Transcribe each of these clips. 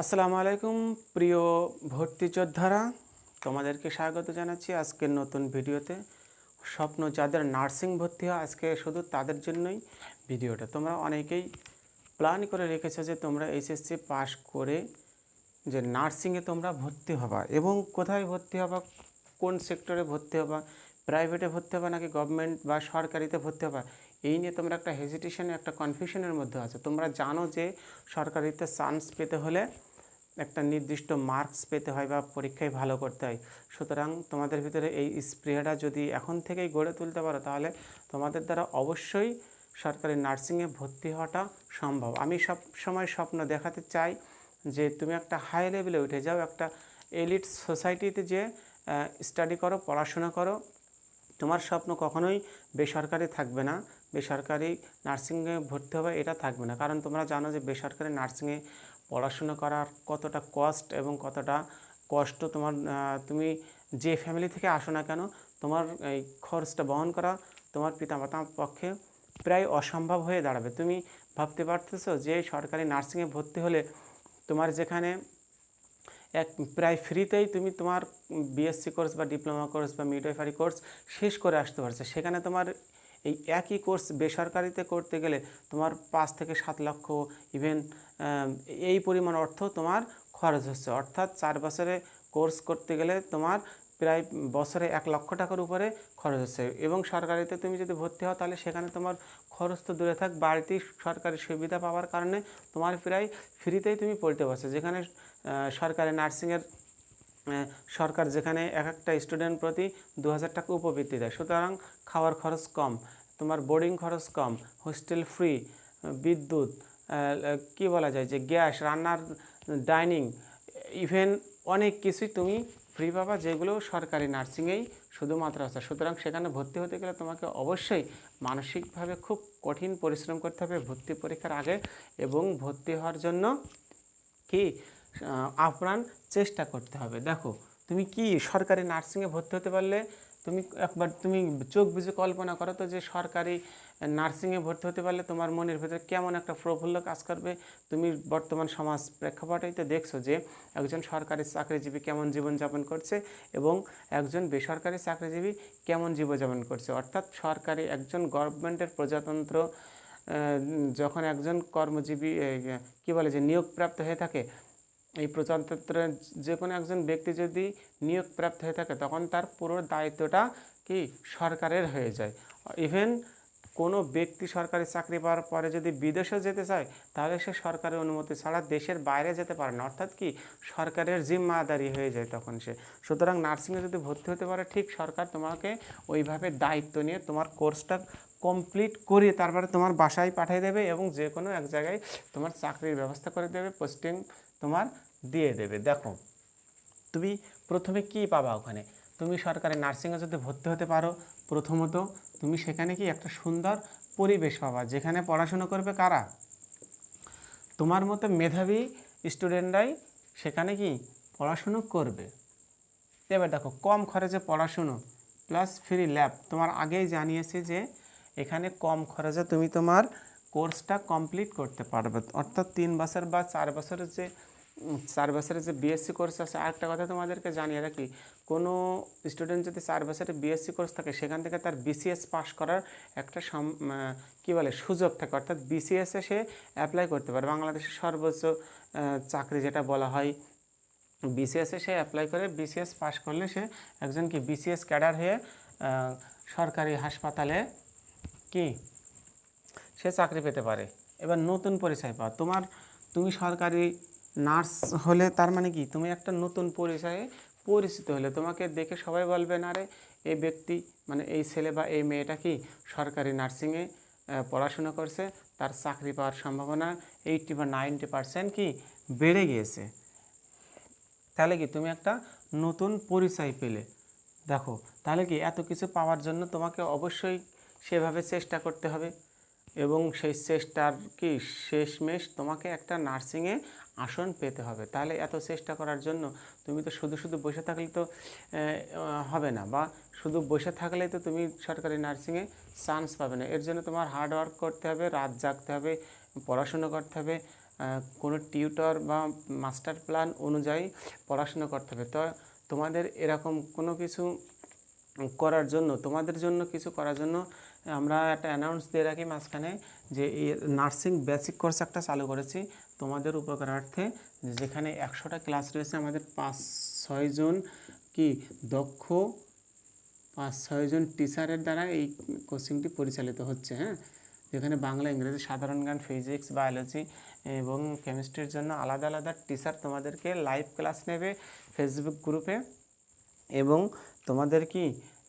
আসসালামু আলাইকুম, প্রিয় ভর্তি যোদ্ধারা। তোমাদেরকে স্বাগত জানাচ্ছি আজকের নতুন ভিডিওতে। স্বপ্ন যাদের নার্সিং ভর্তি হয়, আজকে শুধু তাদের জন্যই ভিডিওটা। তোমরা অনেকেই প্ল্যান করে রেখেছো যে তোমরা এইচএসসি পাস করে যে নার্সিংয়ে তোমরা ভর্তি হবা এবং কোথায় ভর্তি হবা, কোন সেক্টরে ভর্তি হবা, প্রাইভেটে ভর্তি হবা নাকি গভর্নমেন্ট বা সরকারিতে ভর্তি হবা এই নিয়ে তোমরা একটা হেজিটেশন একটা কনফিউশনের মধ্যে আছো। তোমরা জানো যে সরকারিতে চান্স পেতে হলে একটা নির্দিষ্ট মার্কস পেতে হয় বা পরীক্ষায় ভালো করতে হয়। সুতরাং তোমাদের ভিতরে এই স্প্রেটা যদি এখন থেকেই গড়ে তুলতে পারো, তাহলে তোমাদের দ্বারা অবশ্যই সরকারি নার্সিংয়ে ভর্তি হওয়াটা সম্ভব। আমি সব সময় স্বপ্ন দেখাতে চাই যে তুমি একটা হাই লেভেলে উঠে যাও, একটা এলিট সোসাইটিতে যে স্টাডি করো, পড়াশোনা করো। তোমার স্বপ্ন কখনোই বেসরকারি থাকবে না। বেসরকারি নার্সিংয়ে ভর্তি হবে, এটা থাকবে না। কারণ তোমরা জানো যে বেসরকারি নার্সিংয়ে পড়াশোনা করার কতটা কষ্ট এবং কতটা কষ্ট তোমার তুমি যে ফ্যামিলি থেকে আসো না কেন, তোমার এই খরচটা বহন করা তোমার পিতামাতার পক্ষে প্রায় অসম্ভব হয়ে দাঁড়াবে। তুমি ভাবতে পারতেছো যে সরকারি নার্সিংয়ে ভর্তি হলে তোমার যেখানে এক, প্রায় ফ্রিতেই তুমি তোমার বিএসসি কোর্স বা ডিপ্লোমা কোর্স বা মিডওয়াইফারি কোর্স শেষ করে আসতে পারছ। সেখানে তোমার এই একই কোর্স বেসরকারিতে করতে গেলে তোমার পাঁচ থেকে সাত লক্ষ ইভেন এই পরিমাণ অর্থ তোমার খরচ হচ্ছে। অর্থাৎ চার বছরে কোর্স করতে গেলে তোমার প্রায় বছরে এক লক্ষ টাকার উপরে খরচ হচ্ছে। এবং সরকারিতে তুমি যদি ভর্তি হও, তাহলে সেখানে তোমার খরচ তো দূরে থাক, বাড়তি সরকারি সুবিধা পাওয়ার কারণে তোমার প্রায় ফ্রিতেই তুমি পড়তে পারছ। যেখানে সরকারি নার্সিংয়ের সরকার যেখানে এক একটা স্টুডেন্ট প্রতি দু হাজার টাকা উপবৃত্তি দেয়। সুতরাং খাওয়ার খরচ কম, তোমার বোর্ডিং খরচ কম হোস্টেল ফ্রি বিদ্যুৎ কি বলা যায় যে গ্যাস, রান্নার ডাইনিং ইভেন অনেক কিছুই তুমি ফ্রি পাবা যেগুলো সরকারি নার্সিংয়েই শুধুমাত্র আছে। সুতরাং সেখানে ভর্তি হতে গেলে তোমাকে অবশ্যই মানসিকভাবে খুব কঠিন পরিশ্রম করতে হবে, ভর্তি পরীক্ষার আগে এবং ভর্তি হওয়ার জন্য কি আপ্রাণ চেষ্টা করতে হবে। দেখো, তুমি কি সরকারি নার্সিংয়ে ভর্তি হতে পারলে তুমি একবার তুমি চোখ বুঝে কল্পনা করো তো যে সরকারি নার্সিংয়ে ভর্তি হতে পারলে তোমার মনের ভেতরে কেমন একটা প্রফুল্ল কাজ করবে? তুমি বর্তমান সমাজ প্রেক্ষাপটেই তো দেখছ যে একজন সরকারি চাকরিজীবী কেমন জীবনযাপন করছে এবং একজন বেসরকারি চাকরিজীবী কেমন জীবনযাপন করছে? অর্থাৎ সরকারি একজন গভর্নমেন্টের প্রজাতন্ত্র যখন একজন কর্মজীবী কি বলে যে নিয়োগপ্রাপ্ত হয়ে থাকে এই প্রজাতন্ত্রের যে কোনো একজন ব্যক্তি যদি নিয়োগপ্রাপ্ত হয়ে থাকে, তখন তার পুরো দায়িত্বটা কি? সরকারের হয়ে যায়। ইভেন কোনো ব্যক্তি সরকারি চাকরি পাওয়ার পরে যদি বিদেশে যেতে চায়, তাহলে সে সরকারের অনুমতি ছাড়া দেশের বাইরে যেতে পারে না। অর্থাৎ কি? সরকারের জিম্মাদারি হয়ে যায় তখন সে। সুতরাং নার্সিংয়ে যদি ভর্তি হতে পারে, ঠিক সরকার তোমাকে ওইভাবে দায়িত্ব নিয়ে তোমার কোর্সটা কমপ্লিট করে তারপরে তোমার বাসায় পাঠিয়ে দেবে এবং যে কোনো এক জায়গায় তোমার চাকরির ব্যবস্থা করে দেবে, পোস্টিং তোমার দিয়ে দেবে। দেখো, তুমি প্রথমে কি পাবা ওখানে? তুমি সরকারি নার্সিংয়ে যদি ভর্তি হতে পারো, প্রথমত তুমি সেখানে কি একটা সুন্দর পরিবেশ পাবা। যেখানে পড়াশুনো করবে কারা? তোমার মতো মেধাবী স্টুডেন্টরাই সেখানে কি পড়াশুনো করবে। এবার দেখো, কম খরচে পড়াশুনো প্লাস ফ্রি ল্যাব তোমার আগেই জানিয়েছি যে এখানে কম খরচে তুমি তোমার কোর্সটা কমপ্লিট করতে পারবে। অর্থাৎ তিন বছর বা চার বছরের যে চার বছরের যে বিএসসি কোর্স আছে, আরেকটা কথা তোমাদেরকে জানিয়ে রাখি, কোনো স্টুডেন্ট যদি চার বছরের বিএসসি কোর্স থাকে, সেখান থেকে তার বিসিএস পাস করার একটা সম কি বলে, সুযোগ থাকে। অর্থাৎ বিসিএসে সে অ্যাপ্লাই করতে পারে। বাংলাদেশের সর্বোচ্চ চাকরি যেটা বলা হয় বিসিএসে সে অ্যাপ্লাই করে বিসিএস পাস করলে সে একজন কি বিসিএস ক্যাডার হয়ে সরকারি হাসপাতালে কি, সে চাকরি পেতে পারে। এবার নতুন পরিচয় পাওয়া। তোমার, তুমি সরকারি নার্স হলে তার মানে কি? তুমি একটা নতুন পরিচয়ে পরিচিত হলে। তোমাকে দেখে সবাই বলবে, না রে, এই ব্যক্তি মানে এই ছেলে বা এই মেয়েটা কি সরকারি নার্সিংয়ে পড়াশোনা করছে, তার চাকরি পাওয়ার সম্ভাবনা এইটটি বা নাইনটি পার্সেন্ট কি বেড়ে গিয়েছে? তাহলে কি তুমি একটা নতুন পরিচয় পেলে? দেখো, তাহলে কি এত কিছু পাওয়ার জন্য তোমাকে অবশ্যই সেভাবে চেষ্টা করতে হবে। এবং সেই চেষ্টার কি শেষমেশ তোমাকে একটা নার্সিংয়ে আসন পেতে হবে। তাহলে এত চেষ্টা করার জন্য তুমি তো শুধু শুধু বসে থাকলে তো হবে না বা শুধু বসে থাকলেই তো তুমি সরকারি নার্সিংয়ে চান্স পাবে না। এর জন্য তোমার হার্ড ওয়ার্ক করতে হবে, রাত জাগতে হবে, পড়াশুনো করতে হবে কোনো টিউটর বা মাস্টার প্ল্যান অনুযায়ী পড়াশোনা করতে হবে। তো তোমাদের এরকম কোনো কিছু করার জন্য, তোমাদের জন্য কিছু করার জন্য আমরা একটা অ্যানাউন্স দিয়ে রাখি মাঝখানে যে এই নার্সিং বেসিক কোর্স একটা চালু করেছি। তোমাদের উপকারার্থে যেখানে একশোটা ক্লাস রয়েছে, আমাদের পাঁচ ছয়জন কি দক্ষ পাঁচ ছয়জন টিচারের দ্বারা এই কোচিংটি পরিচালিত হচ্ছে হ্যাঁ? যেখানে বাংলা, ইংরেজি, সাধারণ জ্ঞান ফিজিক্স বায়োলজি এবং কেমিস্ট্রির জন্য আলাদা আলাদা টিচার তোমাদেরকে লাইভ ক্লাস নেবে ফেসবুক গ্রুপে এবং তোমাদের কি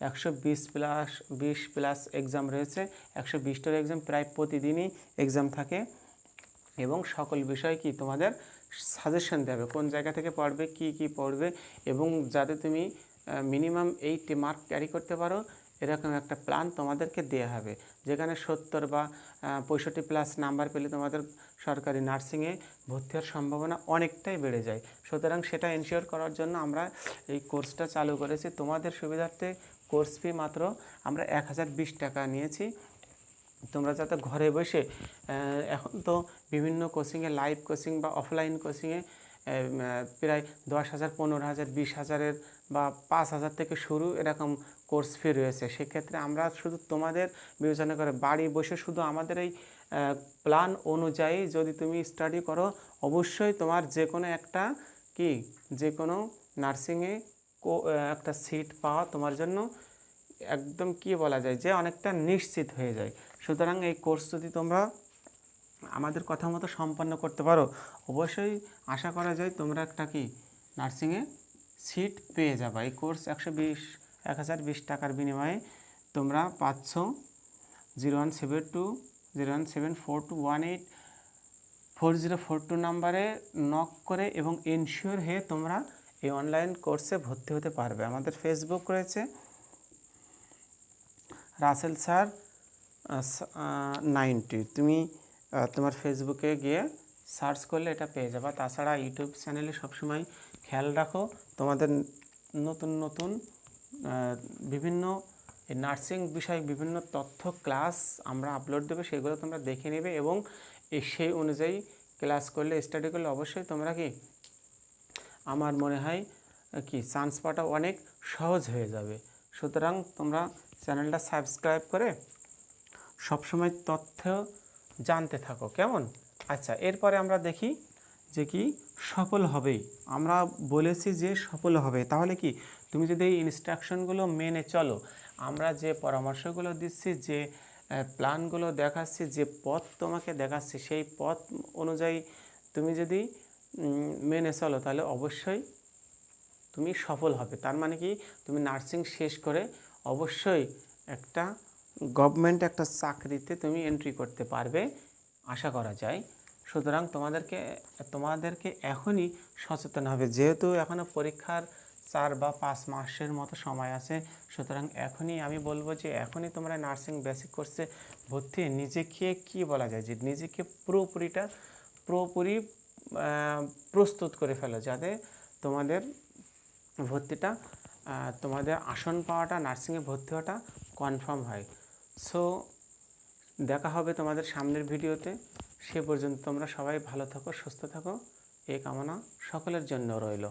একশো বিশ প্লাস বিশ প্লাস এক্সাম রয়েছে। একশো বিশটার এক্সাম প্রায় প্রতিদিনই এক্সাম থাকে এবং সকল বিষয় কি তোমাদের সাজেশন দেবে, কোন জায়গা থেকে পড়বে, কি কি পড়বে এবং যাতে তুমি মিনিমাম এইট মার্ক ক্যারি করতে পারো, এরকম একটা প্ল্যান তোমাদেরকে দেওয়া হবে। যেখানে সত্তর বা পঁয়ষট্টি প্লাস নাম্বার পেলে তোমাদের সরকারি নার্সিংয়ে ভর্তি হওয়ার সম্ভাবনা অনেকটাই বেড়ে যায়। সুতরাং সেটা এনশিওর করার জন্য আমরা এই কোর্সটা চালু করেছি। তোমাদের সুবিধার্থে কোর্স ফি মাত্র আমরা এক হাজার বিশ টাকা নিয়েছি। তোমরা যাতে ঘরে বসে এখন তো বিভিন্ন কোচিংয়ে লাইভ কোচিং বা অফলাইন কোচিংয়ে প্রায় দশ হাজার, পনেরো হাজার, বিশ হাজারের বা পাঁচ হাজার থেকে শুরু এরকম কোর্স ফি রয়েছে। সেক্ষেত্রে আমরা শুধু তোমাদের বিবেচনা করে বাড়ি বসে শুধু আমাদের এই প্ল্যান অনুযায়ী যদি তুমি স্টাডি করো, অবশ্যই তোমার যে কোনো একটা কি যে কোনো নার্সিংয়ে একটা সিট পাওয়া তোমার জন্য একদম কি বলা যায় যে অনেকটা নিশ্চিত হয়ে যায়। সুতরাং এই কোর্স যদি তোমরা আমাদের কথা মতো সম্পন্ন করতে পারো, অবশ্যই আশা করা যায় তোমরা একটা কি নার্সিংয়ে সিট পেয়ে যাবে। এই কোর্স একশো বিশ, এক হাজার বিশ টাকার বিনিময়ে তোমরা পাচ্ছ zero one seven two, zero one seven four two one eight, four zero four two নাম্বারে নক করে এবং এনশিওর হয়ে তোমরা এই অনলাইন কোর্সে ভর্তি হতে পারবে। আমাদের ফেসবুক রয়েছে। রাসেল স্যার নাইনটি তুমি তোমার ফেসবুকে গিয়ে সার্চ করলে এটা পেয়ে যাবে। তাছাড়া ইউটিউব চ্যানেলে সবসময় খেয়াল রাখো, তোমাদের নতুন নতুন বিভিন্ন নার্সিং বিষয়ে বিভিন্ন তথ্য ক্লাস আমরা আপলোড দেবো, সেগুলো তোমরা দেখে নেবে এবং সেই অনুযায়ী ক্লাস করলে স্টাডি করলে অবশ্যই তোমরা কি আমার মনে হয় কি, চান্স পাওয়াটা অনেক সহজ হয়ে যাবে। সুতরাং তোমরা চ্যানেলটা সাবস্ক্রাইব করে সবসময় তথ্য জানতে থাকো, কেমন? আচ্ছা এরপরে আমরা দেখি যে কি, সফল হবেই। আমরা বলেছি যে সফল হবে। তাহলে কি, তুমি যদি এই ইনস্ট্রাকশনগুলো মেনে চলো, আমরা যে পরামর্শগুলো দিচ্ছি, যে প্ল্যানগুলো দেখাচ্ছি, যে পথ তোমাকে দেখাচ্ছি, সেই পথ অনুযায়ী তুমি যদি মেনে চলো, তাহলে অবশ্যই তুমি সফল হবে। তার মানে কি? তুমি নার্সিং শেষ করে অবশ্যই একটা গভর্নমেন্ট একটা চাকরিতে তুমি এন্ট্রি করতে পারবে, আশা করা যায়। সুতরাং তোমাদেরকে তোমাদেরকে এখনই সচেতন হবে। যেহেতু এখনও পরীক্ষার চার বা পাঁচ মাসের মতো সময় আছে, সুতরাং এখনই আমি বলব যে এখনই তোমরা নার্সিং বেসিক কোর্সে ভর্তি নিজেকে কি বলা যায়? যে নিজেকে পুরোপুরিটা, পুরোপুরি প্রস্তুত করে ফেলো যাতে তোমাদের ভর্তিটা তোমাদের আসন পাওয়াটা, নার্সিংয়ে ভর্তি হওয়াটা কনফার্ম হয়। সো দেখা হবে তোমাদের সামনের ভিডিওতে। সে পর্যন্ত তোমরা সবাই ভালো থাকো, সুস্থ থাকো। এই কামনা সকলের জন্য রইল।